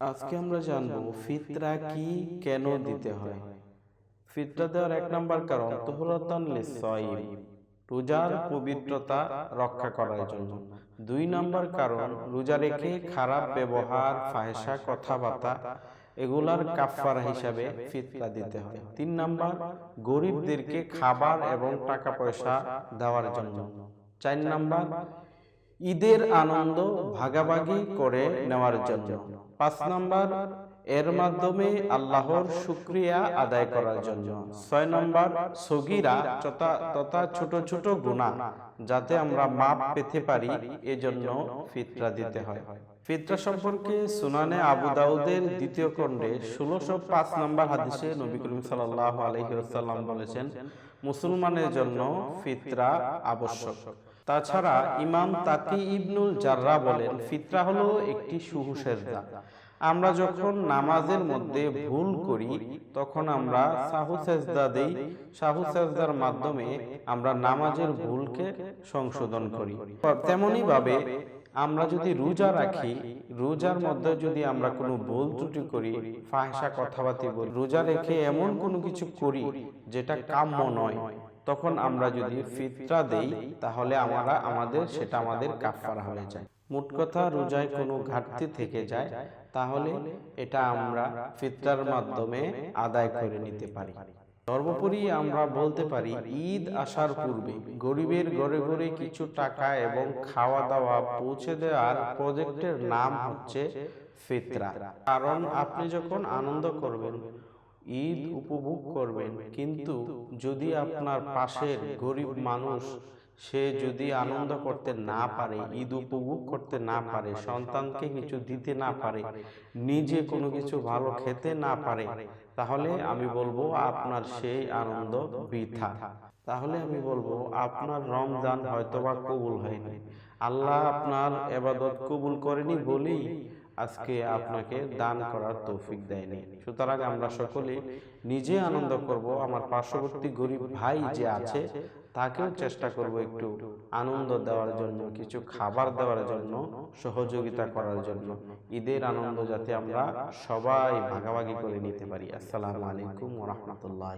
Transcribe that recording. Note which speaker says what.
Speaker 1: আজকে আমরা জানব ফিতরা কি কেন দিতে হয়? ফিতরা দেওয়ার এক নম্বর কারণ তোহরতান লিসাইম। রোজার পবিত্রতা রক্ষা করার জন্য। দুই নম্বর কারণ রোজা রেখে খারাপ ব্যবহার ফাহেসা কথাবার্তা এগুলার কাফারা হিসাবে ফিতরা দিতে হয়। তিন নম্বর গরিবদেরকে খাবার এবং টাকা পয়সা দেওয়ার জন্য। চার নম্বর ঈদের আনন্দ ভাগাভাগি করে নেওয়ার জন্য। পাঁচ নম্বর এর মাধ্যমে আল্লাহর শুক্রিয়া আদায় করার জন্য। ছয় নম্বর সগিরা তথা ছোট ছোট গুণা যাতে আমরা মাপ পেতে পারি এজন্য ফিতরা দিতে হয়। ফিতরা সম্পর্কে সুনানে আবু দাউদের দ্বিতীয় খণ্ডে ষোলোশো পাঁচ নম্বর হাদিসে নবী করিম সাল্লাহ আলহিউসাল্লাম বলেছেন মুসলমানের জন্য ফিতরা আবশ্যক। তাছাড়া ইমাম তাকি ইবনুল জাররা বলেন ফিতরা হলো একটি সুহু সেজদা আমরা যখন নামাজের মধ্যে ভুল করি তখন আমরা সাহু সেজদা দেই। সাহু সেজদার মাধ্যমে আমরা নামাজের ভুলকে সংশোধন করি। তেমনি ভাবে আমরা যদি রোজা রাখি রোজার মধ্যে যদি আমরা কোনো ভুল ত্রুটি করি ফাহসা কথাবার্তা বলি রোজা রেখে এমন কোনো কিছু করি যেটা কাম্য নয় তখন আমরা যদি ফিতরা দেই তাহলে আমরা আমাদের সেটা আমাদের কাফারা হয়ে যায়। মোট কথা রোজায় কোনো ঘাটতি থেকে যায় তাহলে এটা আমরা ফিতরার মাধ্যমে আদায় করে নিতে পারি। সর্বোপরি আমরা বলতে পারি ঈদ আসার পূর্বে গরিবের ঘরে ঘরে কিছু টাকা এবং খাওয়া দাওয়া পৌঁছে দেওয়ার প্রজেক্টের নাম হচ্ছে ফিতরা। কারণ আপনি যখন আনন্দ করবেন ঈদ উপভোগ করবেন কিন্তু যদি আপনার পাশের গরিব মানুষ সে যদি আনন্দ করতে না পারে, ঈদ উপভোগ করতে না পারে, সন্তানকে কিছু দিতে না পারে, নিজে কোনো কিছু ভালো খেতে না পারে, তাহলে আমি বলব আপনার সেই আনন্দ বৃথা। তাহলে আমি বলব আপনার রমজান হয়তোবা কবুল হয়নি। আল্লাহ আপনার এবাদত কবুল করেনি বলেই আজকে আপনাকে দান করার তৌফিক দেয়নি। সুতরাং আমরা সকলে নিজে আনন্দ করব। আমার পার্শ্ববর্তী গরিব ভাই যে আছে তাকেও চেষ্টা করব একটু আনন্দ দেওয়ার জন্য কিছু খাবার দেওয়ার জন্য সহযোগিতা করার জন্য ঈদের আনন্দ যাতে আমরা সবাই ভাগাভাগি করে নিতে পারি। আসসালামু আলাইকুম ওরহমতুল্লাহ